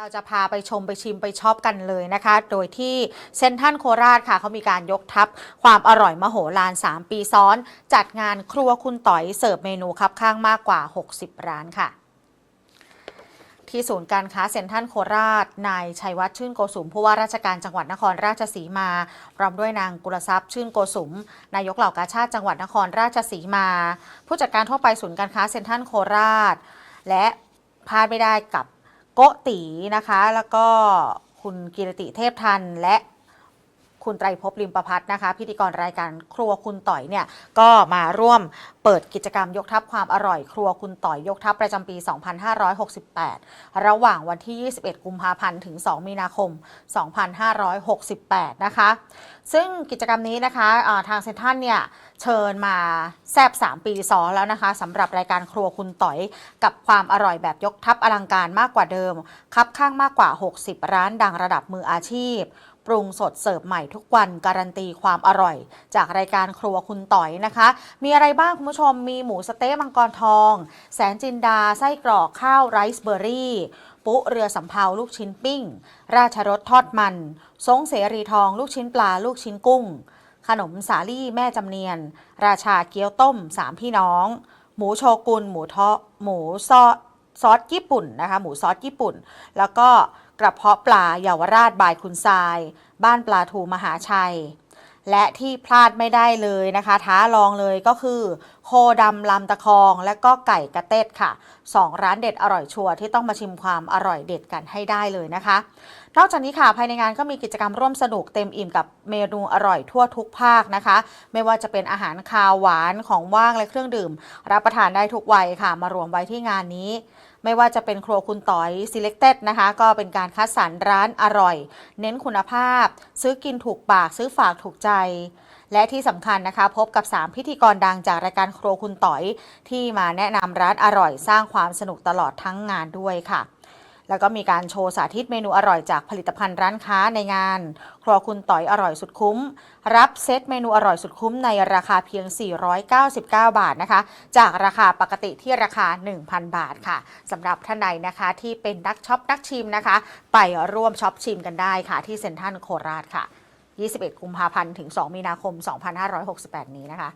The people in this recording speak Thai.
เราจะพาไปชมไปชิมไปช็อปกันเลยนะคะ โดยที่เซนทันโคราชค่ะเขามีการยกทัพความอร่อยมโหฬาร 3 ปีซ้อน จัดงานครัวคุณต่อยเสิร์ฟเมนูคับข้างมากกว่า 60 ร้านค่ะ ที่ศูนย์การค้าเซ็นทรัลโคราช นายชัยวัฒน์ชื่นโกสุมผู้ว่าราชการจังหวัดนครราชสีมา พร้อมด้วยนางกุลทรัพย์ชื่นโกสุม นายกเหล่ากาชาติจังหวัดนครราชสีมา ผู้จัดการทั่วไปศูนย์การค้าเซ็นทรัลโคราช และพลาดไม่ได้กับ โกตีนะคะ แล้วก็คุณกิรติเทพทันและ คุณไตรภพลิมประพัฒน์นะคะ พิธีกรรายการครัวคุณต่อยเนี่ยก็มาร่วมเปิดกิจกรรมยกทัพความอร่อยครัวคุณต่อยยกทัพประจำปี 2568 ระหว่างวันที่ 21 กุมภาพันธ์ถึง 2 มีนาคม 2568 นะคะ ซึ่งกิจกรรมนี้นะคะอ่าทางเซนทันเนี่ยเชิญมาแซบ 3 ปีซ้อนแล้วนะคะสำหรับรายการครัวคุณต่อยกับความอร่อยแบบยกทัพอลังการมากกว่าเดิม คับข้างมากกว่า 60 ร้านดังระดับมืออาชีพ ปรุงสดเสิร์ฟใหม่ทุกวันการันตีความอร่อย จากรายการครัวคุณต่อยนะคะ มีอะไรบ้างคุณผู้ชมมีหมูสเต๊ะมังกรทอง แสนจินดา ไส้กรอกข้าวไรซ์เบอร์รี่ปุเรือสำเภาลูกชิ้นปิ้ง ราชรสทอดมันซงเสรีทองลูกชิ้นปลาลูกชิ้นกุ้ง ขนมสาลี่แม่จำเนียน ราชาเกี๊ยวต้มสามพี่น้อง หมูโชกุนหมูทาะหมูซอซอสญี่ปุ่นนะคะ หมูซอสญี่ปุ่น แล้วก็ กระเพาะปลาเยาวราชบายคุณทราย บ้านปลาทูมหาชัย และที่พลาดไม่ได้เลยนะคะ ท้าลองเลยก็คือ โคดำลำตะคองและก็ไก่กระเต็ดค่ะสองร้านเด็ดอร่อยชัวร์ที่ต้องมาชิมความอร่อยเด็ดกันให้ได้เลยนะคะ นอกจากนี้ค่ะภายในงานก็มีกิจกรรมร่วมสนุกเต็มอิ่มกับเมนูอร่อยทั่วทุกภาคนะคะ ไม่ว่าจะเป็นอาหารคาวหวานของว่างและเครื่องดื่ม รับประทานได้ทุกวัยค่ะ มารวมไว้ที่งานนี้ไม่ว่าจะเป็นครัวคุณต่อย selected นะคะ ก็เป็นการคัดสรรร้านอร่อย เน้นคุณภาพ ซื้อกินถูกปากซื้อฝากถูกใจ และที่สำคัญนะคะ พบกับ 3 พิธีกรดังจากรายการครัวคุณต่อย ที่มาแนะนำร้านอร่อย สร้างความสนุกตลอดทั้งงานด้วยค่ะ แล้วก็มีการโชว์สาธิตเมนูอร่อยจากผลิตภัณฑ์ร้านค้าในงาน ครัวคุณต่อยอร่อยสุดคุ้ม รับเซตเมนูอร่อยสุดคุ้มในราคาเพียง 499 บาทนะคะ จากราคาปกติที่ราคา 1,000 บาทค่ะสำหรับท่านใดนะคะที่เป็นนักช็อปนักชิมนะคะ ไปร่วมช็อปชิมกันได้ค่ะ ที่เซ็นทรัลโคราชค่ะ 21 กุมภาพันธ์ถึง 2 มีนาคม 2568 นี้นะคะ